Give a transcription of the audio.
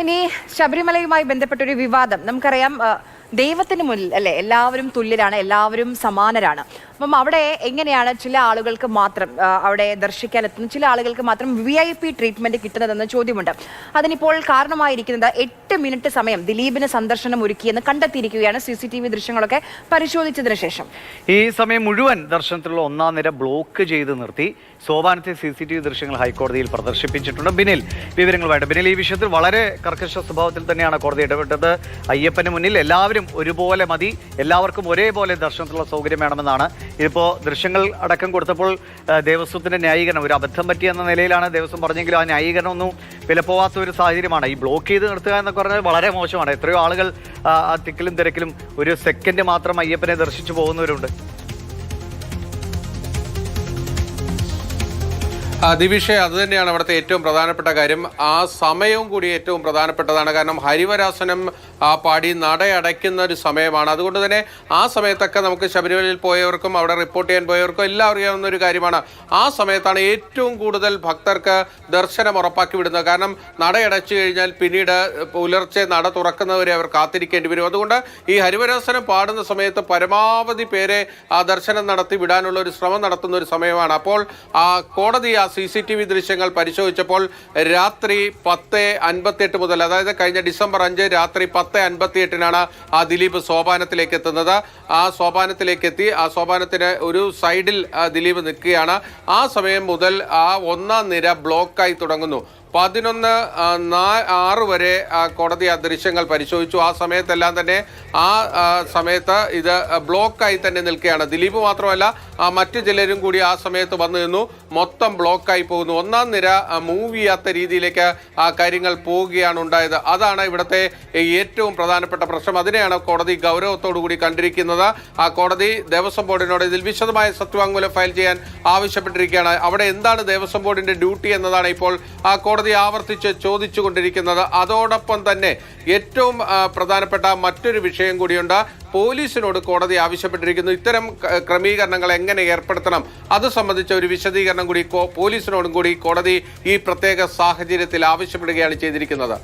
ഇനി ശബരിമലയുമായി ബന്ധപ്പെട്ടൊരു വിവാദം. നമുക്കറിയാം ദൈവത്തിന് മുന്നിൽ അല്ലെ? എല്ലാവരും തുല്യരാണ് എല്ലാവരും സമാനരാണ്. അപ്പം അവിടെ എങ്ങനെയാണ് ചില ആളുകൾക്ക് മാത്രം അവിടെ ദർശിക്കാൻ എത്തുന്ന ചില ആളുകൾക്ക് മാത്രം വി ഐ പി ട്രീറ്റ്മെന്റ് കിട്ടുന്നതെന്ന ചോദ്യമുണ്ട്. അതിനിപ്പോൾ കാരണമായിരിക്കുന്നത് എട്ട് മിനിറ്റ് സമയം ദിലീപിന് സന്ദർശനം ഒരുക്കിയെന്ന് കണ്ടെത്തിയിരിക്കുകയാണ് സി സി ടി വി ദൃശ്യങ്ങളൊക്കെ പരിശോധിച്ചതിന് ശേഷം. ഈ സമയം മുഴുവൻ ദർശനത്തിലുള്ള ഒന്നാം നിര ബ്ലോക്ക് ചെയ്ത് നിർത്തി. സോപാനത്തെ സി സി ടി വി ദൃശ്യങ്ങൾ ഹൈക്കോടതിയിൽ പ്രദർശിപ്പിച്ചിട്ടുണ്ട്. ബിനിൽ വിവരങ്ങളുമായിട്ട്. ബിനിൽ ഈ വിഷയത്തിൽ വളരെ കർക്കശ സ്വഭാവത്തിൽ തന്നെയാണ് കോടതി ഇടപെട്ടത്. അയ്യപ്പന് മുന്നിൽ എല്ലാവരും ഒരുപോലെ മതി. എല്ലാവർക്കും ഒരേപോലെ ദർശനത്തിലുള്ള സൗകര്യം വേണമെന്നാണ്. ഇതിപ്പോൾ ദൃശ്യങ്ങൾ അടക്കം കൊടുത്തപ്പോൾ ദേവസ്വത്തിന്റെ ന്യായീകരണം ഒരു അബദ്ധം പറ്റിയെന്ന നിലയിലാണ് ദേവസ്വം പറഞ്ഞെങ്കിലും ആ ന്യായീകരണം ഒന്നും വിലപ്പോവാത്ത ഒരു സാഹചര്യമാണ്. ഈ ബ്ലോക്ക് ചെയ്ത് നിർത്തുക എന്നൊക്കെ പറഞ്ഞാൽ വളരെ മോശമാണ്. എത്രയോ ആളുകൾ ആ തിക്കിലും തിരക്കിലും ഒരു സെക്കൻഡ് മാത്രം അയ്യപ്പനെ ദർശിച്ചു പോകുന്നവരുണ്ട്. ദിവിഷേ അത് തന്നെയാണ് അവിടുത്തെ ഏറ്റവും പ്രധാനപ്പെട്ട കാര്യം. ആ സമയവും കൂടി ഏറ്റവും പ്രധാനപ്പെട്ടതാണ്. കാരണം ഹരിവരാസനം ആ, പാടി നടയടയ്ക്കുന്ന ഒരു സമയമാണ്. അതുകൊണ്ട് തന്നെ ആ സമയത്തൊക്കെ നമുക്ക് ശബരിമലയിൽ പോയവർക്കും അവിടെ റിപ്പോർട്ട് ചെയ്യാൻ പോയവർക്കും എല്ലാം അറിയാവുന്ന ഒരു കാര്യമാണ്. ആ സമയത്താണ് ഏറ്റവും കൂടുതൽ ഭക്തർക്ക് ദർശനം ഉറപ്പാക്കി വിടുന്നത്. കാരണം നടയടച്ചു കഴിഞ്ഞാൽ പിന്നീട് പുലർച്ചെ നട തുറക്കുന്നവരെ അവർ കാത്തിരിക്കേണ്ടി വരും. അതുകൊണ്ട് ഈ ഹരിവരാസനം പാടുന്ന സമയത്ത് പരമാവധി പേരെ ആ ദർശനം നടത്തി വിടാനുള്ള ഒരു ശ്രമം നടത്തുന്ന ഒരു സമയമാണ്. അപ്പോൾ ആ കോടതി ആ സി സി ടി വി ദൃശ്യങ്ങൾ പരിശോധിച്ചപ്പോൾ രാത്രി പത്ത് അൻപത്തിയെട്ട് മുതൽ അതായത് കഴിഞ്ഞ ഡിസംബർ അഞ്ച് രാത്രി പത്ത് അൻപത്തിയെട്ടിനാണ് ആ ദിലീപ് സോപാനത്തിലേക്ക് എത്തുന്നത്. ആ സോപാനത്തിലേക്ക് എത്തി ആ സോപാനത്തിന് ഒരു സൈഡിൽ ദിലീപ് നിൽക്കുകയാണ്. ആ സമയം മുതൽ ആ ഒന്നാം നിര ബ്ലോക്കായി തുടങ്ങുന്നു. പതിനൊന്ന് ആറ് വരെ കോടതി ആ ദൃശ്യങ്ങൾ പരിശോധിച്ചു. ആ സമയത്തെല്ലാം തന്നെ ആ സമയത്ത് ഇത് ബ്ലോക്കായി തന്നെ നിൽക്കുകയാണ്. ദിലീപ് മാത്രമല്ല മറ്റു ചിലരും കൂടി ആ സമയത്ത് വന്നു നിന്നു. മൊത്തം ബ്ലോക്കായി പോകുന്നു. ഒന്നാം നിര മൂവ് ചെയ്യാത്ത രീതിയിലേക്ക് ആ കാര്യങ്ങൾ പോവുകയാണ് ഉണ്ടായത്. അതാണ് ഇവിടുത്തെ ഏറ്റവും പ്രധാനപ്പെട്ട പ്രശ്നം. അതിനെയാണ് കോടതി ഗൗരവത്തോടു കൂടി കണ്ടിരിക്കുന്നത്. ആ കോടതി ദേവസ്വം ബോർഡിനോട് ഇതിൽ വിശദമായ സത്യവാങ്മൂലം ഫയൽ ചെയ്യാൻ ആവശ്യപ്പെട്ടിരിക്കുകയാണ്. അവിടെ എന്താണ് ദേവസ്വം ബോർഡിന്റെ ഡ്യൂട്ടി എന്നതാണ് ഇപ്പോൾ ആ കോടതി ആവർത്തിച്ച് ചോദിച്ചുകൊണ്ടിരിക്കുന്നത്. അതോടൊപ്പം തന്നെ ഏറ്റവും പ്രധാനപ്പെട്ട മറ്റൊരു വിഷയം കൂടിയുണ്ട്. പോലീസിനോട് കോടതി ആവശ്യപ്പെട്ടിരിക്കുന്നു. ഇത്തരം ക്രമീകരണങ്ങൾ എങ്ങനെ ഏർപ്പെടുത്തണം? അത് സംബന്ധിച്ച ഒരു വിശദീകരണം കൂടി പോലീസിനോടും കൂടി കോടതി ഈ പ്രത്യേക സാഹചര്യത്തിൽ ആവശ്യപ്പെടുകയാണ് ചെയ്തിരിക്കുന്നത്.